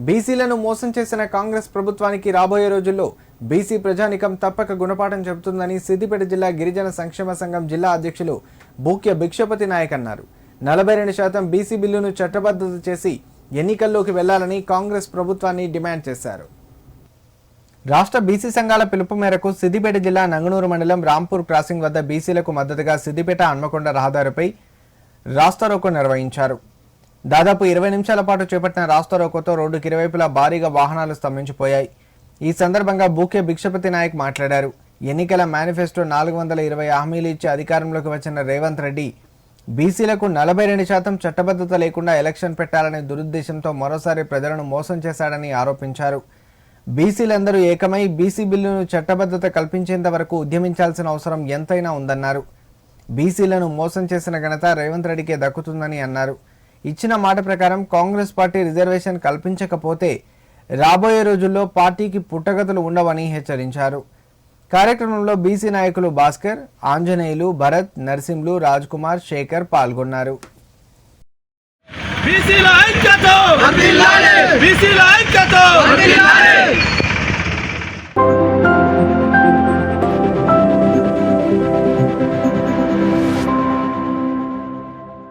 బీసీలను మోసం చేసిన కాంగ్రెస్ ప్రభుత్వానికి రాబోయే రోజుల్లో బీసీ ప్రజానికం తప్పక గుణపాఠం చెబుతుందని సిద్దిపేట జిల్లా గిరిజన సంక్షేమ సంఘం జిల్లా అధ్యక్షులు బూక్య భిక్షపతి నాయక్ అన్నారు. నలభై రెండు శాతం బీసీ బిల్లును చట్టబద్ధత చేసి ఎన్నికల్లోకి వెళ్ళాలని కాంగ్రెస్ ప్రభుత్వాన్ని డిమాండ్ చేశారు. రాష్ట్ర బీసీ సంఘాల పిలుపు మేరకు సిద్దిపేట జిల్లా నంగనూరు మండలం రాంపూర్ క్రాసింగ్ వద్ద బీసీలకు మద్దతుగా సిద్దిపేట హన్మకొండ రహదారిపై రాస్తారోకో నిర్వహించారు. దాదాపు ఇరవై నిమిషాల పాటు చేపట్టిన రాస్తారోకోతో రోడ్డుకి ఇరువైపులా భారీగా వాహనాలు స్తంభించిపోయాయి. ఈ సందర్భంగా బూకే భిక్షపతి నాయక్ మాట్లాడారు. ఎన్నికల మేనిఫెస్టో నాలుగు వందల ఇరవై హామీలు ఇచ్చి అధికారంలోకి వచ్చిన రేవంత్ రెడ్డి బీసీలకు నలభై రెండు శాతం చట్టబద్ధత లేకుండా ఎలక్షన్ పెట్టాలనే దురుద్దేశంతో మరోసారి ప్రజలను మోసం చేశాడని ఆరోపించారు. బీసీలందరూ ఏకమై బీసీ బిల్లును చట్టబద్ధత కల్పించేంత వరకు ఉద్యమించాల్సిన అవసరం ఎంతైనా ఉందన్నారు. బీసీలను మోసం చేసిన ఘనత రేవంత్ రెడ్డికే దక్కుతుందని అన్నారు. ఇచ్చిన మాట ప్రకారం కాంగ్రెస్ పార్టీ రిజర్వేషన్ కల్పించకపోతే రాబోయే రోజుల్లో పార్టీకి పుట్టగతులు ఉండవని హెచ్చరించారు. కార్యక్రమంలో బీసీ నాయకులు భాస్కర్ ఆంజనేయులు భరత్ నరసింహులు రాజ్ కుమార్ శేఖర్ పాల్గొన్నారు. బీసీల ఐక్యత!